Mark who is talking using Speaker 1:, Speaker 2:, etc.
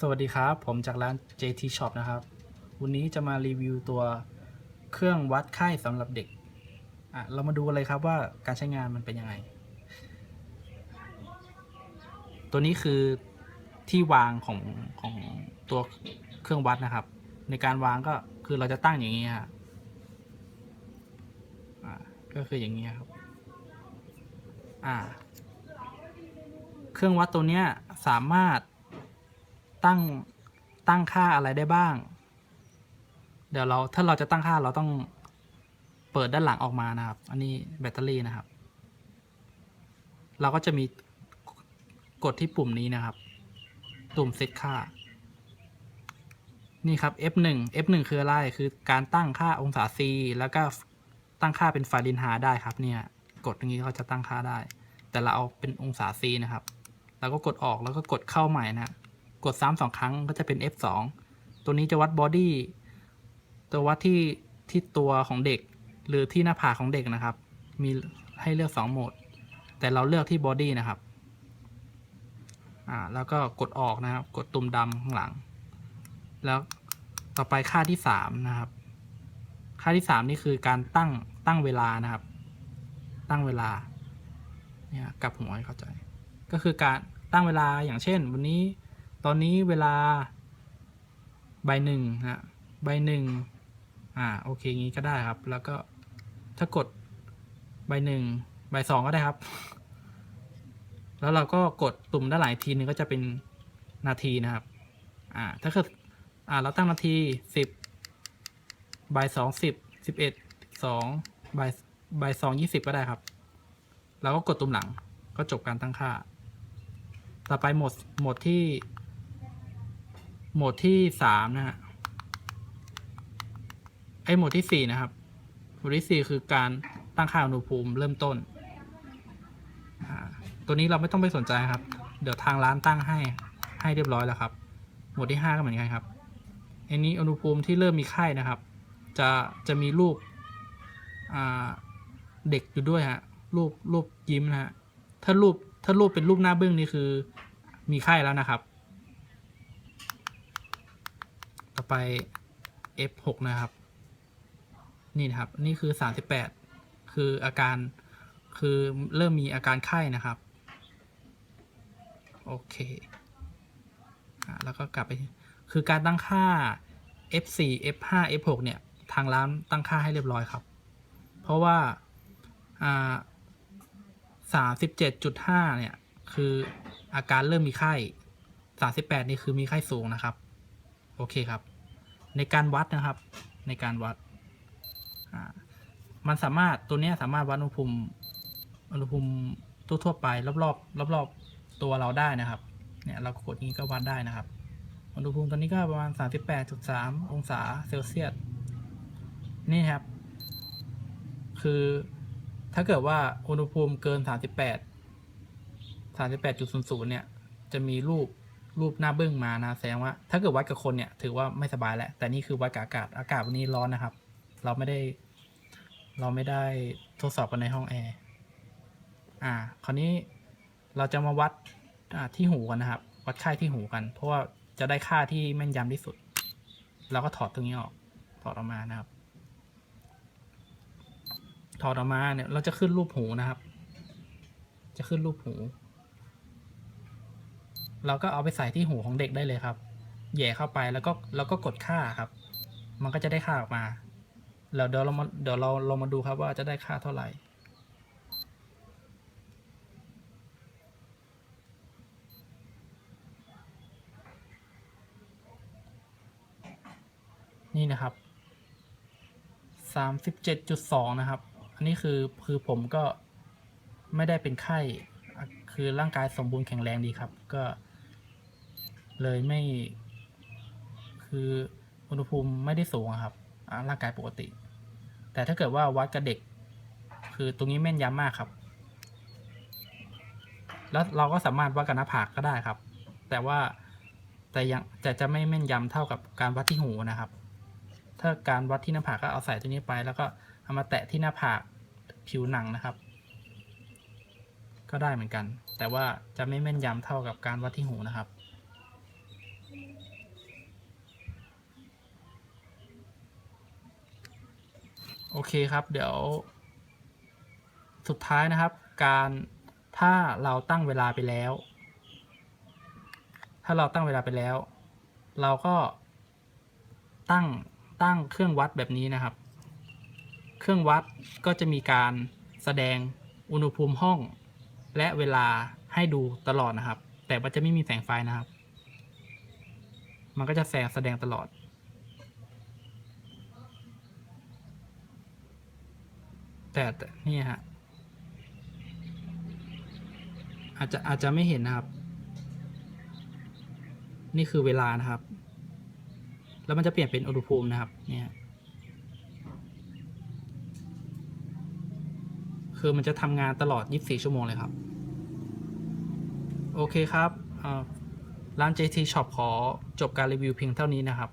Speaker 1: สวัสดีครับ ผมจากร้าน JT Shop นะครับ วันนี้จะมารีวิวตัวเครื่องวัดไข้สำหรับเด็กอะเรามาดูกันเลยครับว่าการใช้งานมันเป็นยังไง ตัวนี้คือที่วางของของตัวเครื่องวัดนะครับ ในการวางก็คือเราจะตั้งอย่างนี้ฮะอ่าก็คืออย่างนี้ครับอ่า เครื่องวัดตัวเนี้ยสามารถ ตั้งตั้งค่าอะไรได้บ้าง เดี๋ยวเราถ้าเราจะตั้งค่าเราต้องเปิดด้านหลังออกมานะครับ อันนี้แบตเตอรี่นะครับ เราก็จะมีกดที่ปุ่มนี้นะครับ ปุ่มเซตค่า นี่ครับ F1 F1 คืออะไร คือการตั้งค่าองศา C แล้วก็ตั้งค่าเป็นฟาเรนไฮต์ได้ครับ เนี่ย กดอย่างนี้เขาจะตั้งค่าได้ แต่เราเอาเป็นองศา C นะครับ แล้วก็กดออกแล้วก็กดเข้าใหม่นะ กดซ้ำสองครั้งก็จะเป็น F2 ตัวนี้จะวัดบอดี้ตัววัดที่ที่ตัวของเด็ก หรือที่หน้าผากของเด็กนะครับ มีให้เลือก 2 โหมด แต่เราเลือกที่บอดี้นะครับอ่าแล้วก็กดออกนะครับ กดตุ่มดำข้างหลัง แล้วต่อไปค่าที่ 3 นะครับ ค่าที่ 3 นี่คือการตั้งตั้งเวลานะครับ ตั้งเวลาเนี่ยกลับหัวให้เข้าใจ ก็คือการตั้งเวลาอย่างเช่น วันนี้ ตอนนี้เวลาใบหนึ่งฮะใบหนึ่งอ่าโอเคงี้ก็ได้ครับ แล้วก็ถ้ากดใบหนึ่งใบสองก็ได้ครับ แล้วเราก็กดตุ่มด้านหลังทีนึงก็จะเป็นนาทีนะครับ อ่า ถ้าเกิดอ่าเราตั้งนาทีสิบใบสองสิบสิบเอ็ดสองใบใบสองยี่สิบก็ได้ครับ แล้วก็กดตุ่มหลังก็จบการตั้งค่า ต่อไปหมดหมดที่ โหมดที่สามนะฮะไอโหมดที่สี่นะครับโหมดที่สี่คือการตั้งค่าอุณหภูมิเริ่มต้น ตัวนี้เราไม่ต้องไปสนใจครับ เดี๋ยวทางร้านตั้งให้ให้เรียบร้อยแล้วครับ โหมดที่ห้าก็เหมือนกันครับอันนี้อุณหภูมิที่เริ่มมีไข้นะครับ จะจะมีรูปเด็กอยู่ด้วยฮะรูปรูปยิ้มนะฮะถ้ารูปถ้ารูปเป็นรูปหน้าเบึ้องนี่คือมีไข้แล้วนะครับ ต่อ ไป F6 นะครับ นี่นะครับ นี่คือ 38 คืออาการคือเริ่มมีอาการไข้นะครับ โอเคอะแล้วก็กลับไป คือการตั้งค่า F4 F5 F6 เนี่ย ทางร้านตั้งค่าให้เรียบร้อยครับ เพราะว่าอ่าสามสิบเจ็ดจุดห้าเนี่ย คืออาการเริ่มมีไข้สามสิบแปดนี่คือมีไข้สูงนะครับ โอเคครับ ในการวัดนะครับ ในการวัด มันสามารถตัวนี้สามารถวัดอุณหภูมิอุณหภูมิทั่วๆไป รอบๆรอบๆตัวเราได้นะครับ เนี่ยเรากดนี้ก็วัดได้นะครับอุณหภูมิตอนนี้ก็ประมาณ 38.3 องศาเซลเซียส นี่ครับ คือถ้าเกิดว่าอุณหภูมิเกิน 38 38.00 เนี่ย จะมีรูป รูปหน้าบึ้งมานะแสดงว่า ถ้าเกิดวัดกับคนเนี่ย ถือว่าไม่สบายแหล้วแต่นี่คือวัดกับอากาศอากาศวันนี้ร้อนนะครับ เราไม่ได้ เราไม่ได้ทดสอบกันในห้องแอร์อ่า คราวนี้เราจะมาวัดที่หูกันนะครับ วัดค่าที่หูกัน เพราะว่าจะได้ค่าที่แม่นยำที่สุด เราก็ถอดตรงนี้ออก ถอดออกมานะครับ ถอดออกมาเนี่ย เราจะขึ้นรูปหูนะครับ จะขึ้นรูปหู เราก็เอาไปใส่ที่หูของเด็กได้เลยครับแหย่เข้าไปแล้วก็แล้วก็กดค่าครับ มันก็จะได้ค่าออกมาแล้วเดี๋ยวเรามาเดี๋ยวเราเรามาดูครับว่าจะได้ค่าเท่าไหร่นี่นะครับสามสิบเจ็ดจุดสองนะครับ อันนี้คือคือผมก็ไม่ได้เป็นไข้ คือร่างกายสมบูรณ์แข็งแรงดีครับ ก็ เลยไม่ คืออุณหภูมิไม่ได้สูงครับร่างกายปกติ แต่ถ้าเกิดว่าวัดกับเด็ก คือตรงนี้แม่นยำมากครับ แล้วเราก็สามารถวัดกับหน้าผากก็ได้ครับ แต่ว่าแต่ยังแต่จะไม่แม่นยำเท่ากับการวัดที่หูนะครับ ถ้าการวัดที่หน้าผากก็เอาใส่ตัวนี้ไป แล้วก็เอามาแตะที่หน้าผากผิวหนังนะครับ ก็ได้เหมือนกัน แต่ว่าจะไม่แม่นยำเท่ากับการวัดที่หูนะครับ โอเคครับ เดี๋ยว สุดท้ายนะครับ การถ้าเราตั้งเวลาไปแล้ว ถ้าเราตั้งเวลาไปแล้ว เราก็ตั้งตั้งเครื่องวัดแบบนี้นะครับ เครื่องวัดก็จะมีการแสดงอุณหภูมิห้อง และเวลาให้ดูตลอดนะครับ แต่มันจะไม่มีแสงไฟนะครับ มันก็จะแสงแสดงตลอด แต่นี่ฮะอาจจะอาจจะไม่เห็นนะครับ นี่คือเวลานะครับ แล้วมันจะเปลี่ยนเป็นอุณหภูมินะครับ เนี่ยคือมันจะทำงานตลอด 24 ชั่วโมงเลยครับ โอเคครับร้าน JT Shop ขอจบการรีวิวเพียงเท่านี้นะครับ